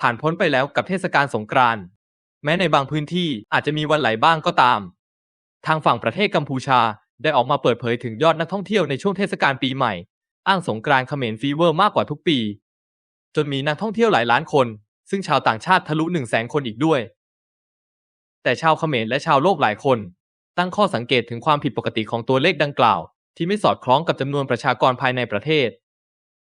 ผ่านพ้นไปแล้วกับเทศกาลสงกรานต์แม้ในบางพื้นที่อาจจะมีวันไหลบ้างก็ตาม ทางฝั่งประเทศกัมพูชาได้ออกมาเปิดเผยถึงยอดนักท่องเที่ยวในช่วงเทศกาลปีใหม่ อ้างสงกรานต์เขมรฟีเวอร์มากกว่าทุกปี จนมีนักท่องเที่ยวหลายล้านคน ซึ่งชาวต่างชาติทะลุ1 0 0 0 0แสนคนอีกด้วย แต่ชาวเขมรและชาวโลกหลายคน ตั้งข้อสังเกตถึงความผิดปกติของตัวเลขดังกล่าว ที่ไม่สอดคล้องกับจำนวนประชากรภายในประเทศ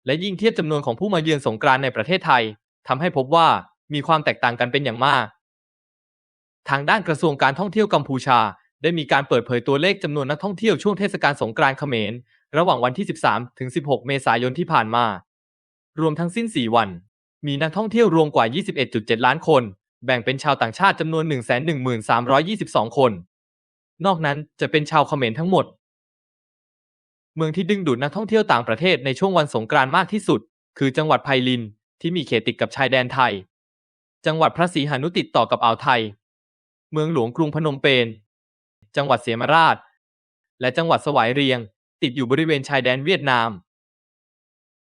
และยิ่งเทียบจำนวนของผู้มาเยือนสงกรานต์ในประเทศไทย ทำให้พบว่ามีความแตกต่างกันเป็นอย่างมาก ทางด้านกระทรวงการท่องเที่ยวกัมพูชา ได้มีการเปิดเผยตัวเลขจำนวนนักท่องเที่ยวช่วงเทศกาลสงกรานต์เขมร ระหว่างวันที่ 13 ถึง 16 เมษายนที่ผ่านมา รวมทั้งสิ้น 4 วัน มีนักท่องเที่ยวรวมกว่า 21.7 ล้านคน แบ่งเป็นชาวต่างชาติจำนวน 113,22 คน นอกนั้นจะเป็นชาวเขมรทั้งหมด เมืองที่ดึงดูดนักท่องเที่ยวต่างประเทศในช่วงวันสงกรานต์มากที่สุด คือจังหวัดไพลิน ที่มีเขตติดกับชายแดนไทย จังหวัดพระศรีหานุติดต่อกับอ่าวไทย เมืองหลวงกรุงพนมเปญ จังหวัดเสียมราช และจังหวัดสวายเรียง ติดอยู่บริเวณชายแดนเวียดนาม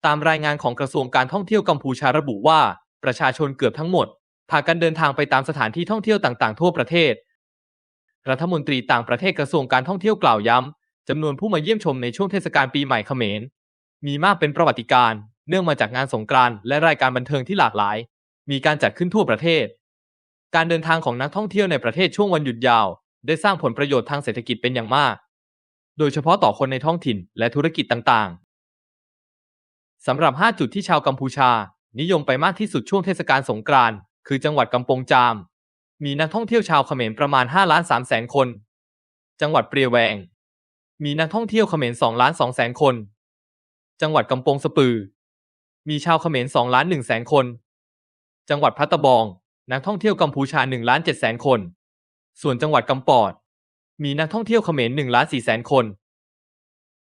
ตามรายงานของกระทรวงการท่องเที่ยวกัมพูชาระบุว่า ประชาชนเกือบทั้งหมดพากันเดินทางไปตามสถานที่ท่องเที่ยวต่างๆ ทั่วประเทศ รัฐมนตรีต่างประเทศกระทรวงการท่องเที่ยวกล่าวย้ำจำนวนผู้มาเยี่ยมชมในช่วงเทศกาลปีใหม่เขมร มีมากเป็นประวัติการณ์ เนื่องมาจากงานสงกรานต์และรายการบันเทิงที่หลากหลาย มีการจัดขึ้นทั่วประเทศ การเดินทางของนักท่องเที่ยวในประเทศช่วงวันหยุดยาว ได้สร้างผลประโยชน์ทางเศรษฐกิจเป็นอย่างมาก โดยเฉพาะต่อคนในท้องถิ่นและธุรกิจต่างๆสำหรับ 5 จุดที่ชาวกัมพูชา นิยมไปมากที่สุดช่วงเทศกาลสงกรานต์คือจังหวัดกำปงจาม มีนักท่องเที่ยวชาวเขมรประมาณ5ล้าน3แสนคน จังหวัดเปรียแวง มีนักท่องเที่ยวเขมร2ล้าน2แสนคน จังหวัดกำปงสปือ มีชาวเขมร2ล้าน1แสนคน จังหวัดพัตตบอง นักท่องเที่ยวกัมพูชา1ล้าน7แสนคน ส่วนจังหวัดกำปอด มีนักท่องเที่ยวเขมร1ล้าน4แสนคน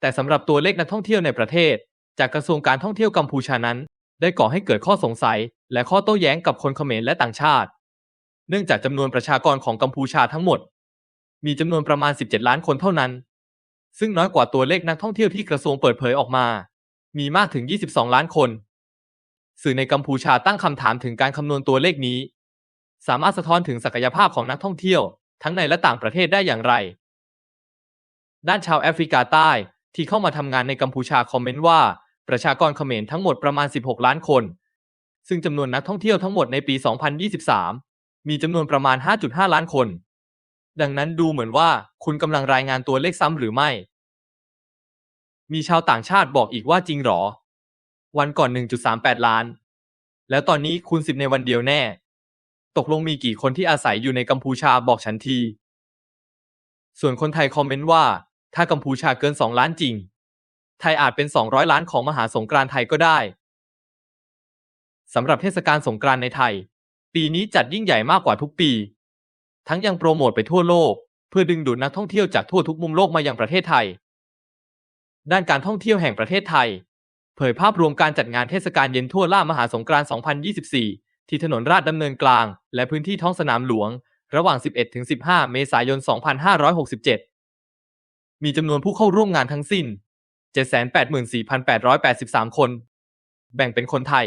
แต่สำหรับตัวเลขนักท่องเที่ยวในประเทศ จากกระทรวงการท่องเที่ยวกัมพูชานั้น ได้ก่อให้เกิดข้อสงสัย และข้อโต้แย้งกับคนเขมรและต่างชาติ เนื่องจากจำนวนประชากรของกัมพูชาทั้งหมด มีจำนวนประมาณ 17 ล้านคนเท่านั้น ซึ่งน้อยกว่าตัวเลขนักท่องเที่ยวที่กระทรวงเปิดเผยออกมา มีมากถึง 22 ล้านคน สื่อในกัมพูชาตั้งคำถามถึงการคำนวณตัวเลขนี้ สามารถสะท้อนถึงศักยภาพของนักท่องเที่ยว ทั้งในและต่างประเทศได้อย่างไร ด้านชาวแอฟริกาใต้ที่เข้ามาทำงานในกัมพูชาคอมเมนต์ว่า ประชากรเขมรทั้งหมดประมาณ 16 ล้านคน ซึ่งจำนวนนักท่องเที่ยวทั้งหมดในปี 2023 มีจำนวนประมาณ 5.5 ล้านคน ดังนั้นดูเหมือนว่าคุณกำลังรายงานตัวเลขซ้ำหรือไม่ มีชาวต่างชาติบอกอีกว่าจริงหรอ วันก่อน 1.38 ล้าน แล้วตอนนี้คูณ10 ในวันเดียวแน่ ตกลงมีกี่คนที่อาศัยอยู่ในกัมพูชาบอกฉันที ส่วนคนไทยคอมเมนต์ว่า ถ้ากัมพูชาเกิน 2 ล้านจริง ไทยอาจเป็น 200 ล้านของมหาสงกรานต์ไทยก็ได้สำหรับเทศกาลสงกรานต์ในไทย ปีนี้จัดยิ่งใหญ่มากกว่าทุกปี ทั้งยังโปรโมทไปทั่วโลก เพื่อดึงดูดนักท่องเที่ยวจากทั่วทุกมุมโลกมายังประเทศไทย ด้านการท่องเที่ยวแห่งประเทศไทย ผยภาพรวมการจัดงานเทศกาลเย็นทั่วล่ามหาสงกรานต์ 2024 ที่ถนนราชดำเนินกลาง และพื้นที่ท้องสนามหลวง ระหว่าง 11-15 เมษายน 2567 มีจำนวนผู้เข้าร่วมงานทั้งสิ้น 784,883 คน แบ่งเป็นคนไทย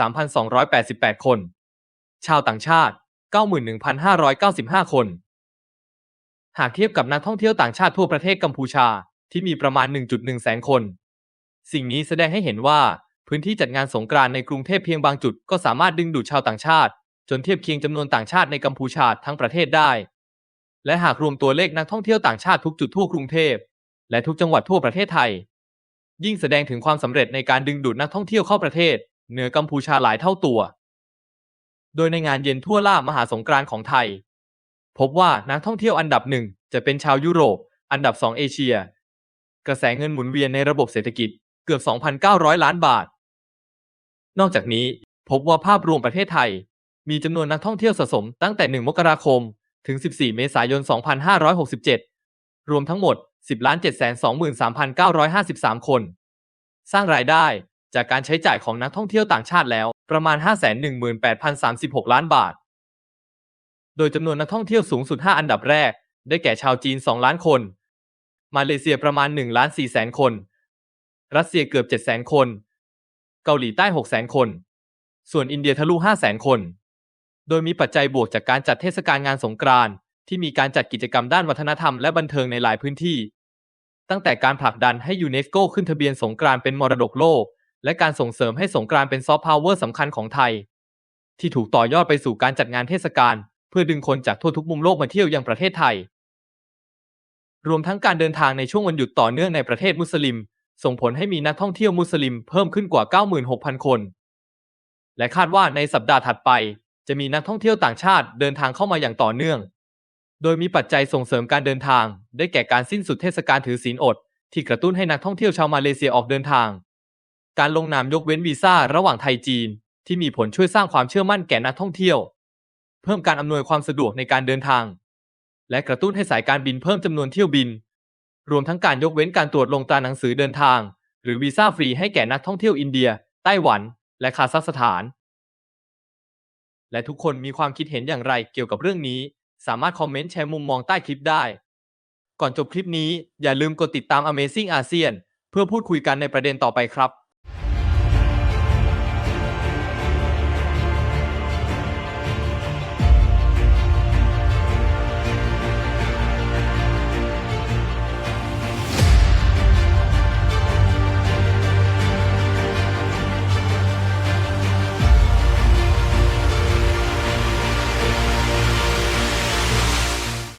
693,288 คน ชาวต่างชาติ 91,595 คน หากเทียบกับนักท่องเที่ยวต่างชาติทั่วประเทศกัมพูชาที่มีประมาณ 1.1 แสนคน สิ่งนี้แสดงให้เห็นว่าพื้นที่จัดงานสงกรานต์ในกรุงเทพเพียงบางจุดก็สามารถดึงดูดชาวต่างชาติ จนเทียบเคียงจำนวนต่างชาติในกัมพูชาทั้งประเทศได้ และหากรวมตัวเลขนักท่องเที่ยวต่างชาติทุกจุดทั่วกรุงเทพและทุกจังหวัดทั่วประเทศไทย ยิ่งแสดงถึงความสำเร็จในการดึงดูดนักท่องเที่ยวเข้าประเทศ เหนือกัมพูชาหลายเท่าตัว โดยในงานเย็นทั่วล่ามหาสงกรานต์ของไทย พบว่านักท่องเที่ยวอันดับหนึ่งจะเป็นชาวยุโรป อันดับ2เอเชีย กระแสเงินหมุนเวียนในระบบเศรษฐกิจ เกือบ 2,900 ล้านบาท นอกจากนี้พบว่าภาพรวมประเทศไทย มีจำนวนนักท่องเที่ยวสะสมตั้งแต่ 1 มกราคม ถึง 14 เมษายน 2567 รวมทั้งหมด 10 723,953 คน สร้างรายได้จากการใช้จ่ายของนักท่องเที่ยวต่างชาติแล้วประมาณ 518,036 ล้านบาท โดยจำนวนนักท่องเที่ยวสูงสุด 5 อันดับแรก ได้แก่ชาวจีน 2 ล้านคน มาเลเซียประมาณ1ล้าน4แสนคน รัสเซียเกือบ7แสนคน เกาหลีใต้6แสนคน ส่วนอินเดียทะลุ 5 0 0แสนคน โดยมีปัจจัยบวกจากการจัดเทศกาลงานสงกรานต์ที่มีการจัดกิจกรรมด้านวัฒนธรรมและบันเทิงในหลายพื้นที่ ตั้งแต่การผลักดันให้ยูเนสโกขึ้นทะเบียนสงกรานต์เป็นมรดกโลก และการส่งเสริมให้สงกรานต์เป็นซอฟต์พาวเวอร์สำคัญของไทย ที่ถูกต่อยอดไปสู่การจัดงานเทศกาลเพื่อดึงคนจากทั่วทุกมุมโลกมาเที่ยวยังประเทศไทย รวมทั้งการเดินทางในช่วงวันหยุดต่อเนื่องในประเทศมุสลิม ส่งผลให้มีนักท่องเที่ยวมุสลิมเพิ่มขึ้นกว่า 96,000 คน และคาดว่าในสัปดาห์ถัดไป จะมีนักท่องเที่ยวต่างชาติเดินทางเข้ามาอย่างต่อเนื่อง โดยมีปัจจัยส่งเสริมการเดินทาง ได้แก่การสิ้นสุดเทศกาลถือศีลอด ที่กระตุ้นให้นักท่องเที่ยวชาวมาเลเซียออกเดินทาง การลงนามยกเว้นวีซ่าระหว่างไทยจีน ที่มีผลช่วยสร้างความเชื่อมั่นแก่นักท่องเที่ยว เพิ่มการอำนวยความสะดวกในการเดินทาง และกระตุ้นให้สายการบินเพิ่มจำนวนเที่ยวบิน รวมทั้งการยกเว้นการตรวจลงตราหนังสือเดินทาง หรือวีซ่าฟรีให้แก่นักท่องเที่ยวอินเดีย ไต้หวัน และคาซัคสถาน และทุกคนมีความคิดเห็นอย่างไรเกี่ยวกับเรื่องนี้ สามารถคอมเมนต์แชร์มุมมองใต้คลิปได้ ก่อนจบคลิปนี้อย่าลืมกดติดตาม Amazing ASEAN เพื่อพูดคุยกันในประเด็นต่อไปครับ